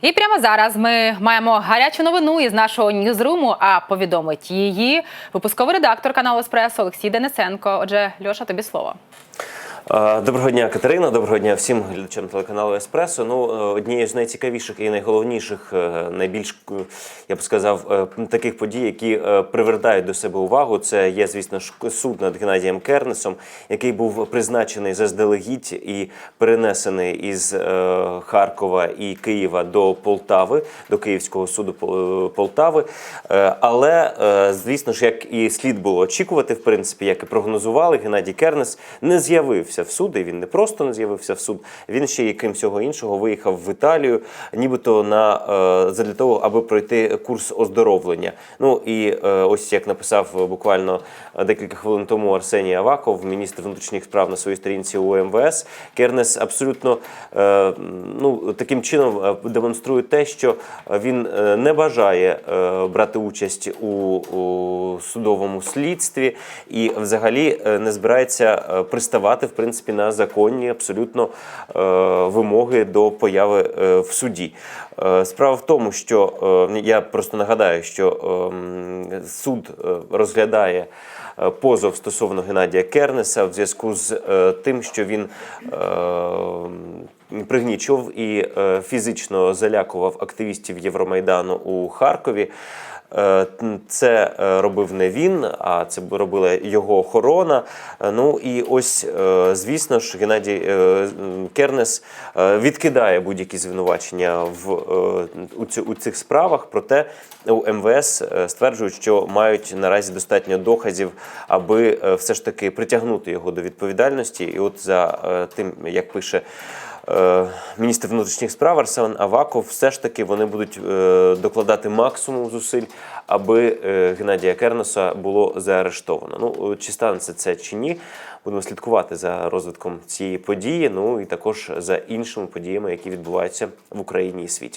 І прямо зараз ми маємо гарячу новину із нашого ньюзруму, а повідомить її випусковий редактор каналу Еспресо Олексій Денисенко. Отже, Льоша, тобі слово. Е, Доброго дня, Катерина. Доброго дня всім глядачам телеканалу Еспресо. Ну, е, однією з найцікавіших і найголовніших, е, найбільш я б сказав, таких подій, які привертають до себе увагу. Це є, звісно суд над Геннадієм Кернесом, який був призначений заздалегідь і перенесений із Харкова і Києва до Полтави, до Київського суду Пол- Полтави. Але, звісно ж, як і слід було очікувати, в принципі, як і прогнозували, Геннадій Кернес не з'явився в суд, і він не просто не з'явився в суд, він ще крім всього іншого виїхав в Італію, нібито на е, задля того, аби пройти курс оздоровлення. Ну і е, ось як написав буквально декілька хвилин тому Арсеній Аваков, міністр внутрішніх справ на своїй сторінці у МВС, Кернес абсолютно е, ну таким чином е, демонструє те, що він е, не бажає е, брати участь у, у судовому слідстві і взагалі е, не збирається е, приставати в принципі на законні абсолютно е, вимоги до появи е, в суді. Е, Справа в тому, що я просто нагадаю, що ем, суд розглядає позов стосовно Геннадія Кернеса в зв'язку з е, тим, що він е, пригнічував і е, фізично залякував активістів Євромайдану у Харкові. Е, Це е, робив не він, а це робила його охорона. Ну і ось, звісно ж, Геннадій Кернес відкидає будь-які звинувачення в у, цю- у цих справах. Проте у МВС стверджують, що мають наразі достатньо доказів, аби все ж таки притягнути його до відповідальності. І от за тим, як пише. Е, Міністр внутрішніх справ Арсен Аваков, все ж таки вони будуть е, докладати максимум зусиль, аби е, Геннадія Кернеса було заарештовано. Ну чи станеться це чи ні, будемо слідкувати за розвитком цієї події. Ну і також за іншими подіями, які відбуваються в Україні і світі.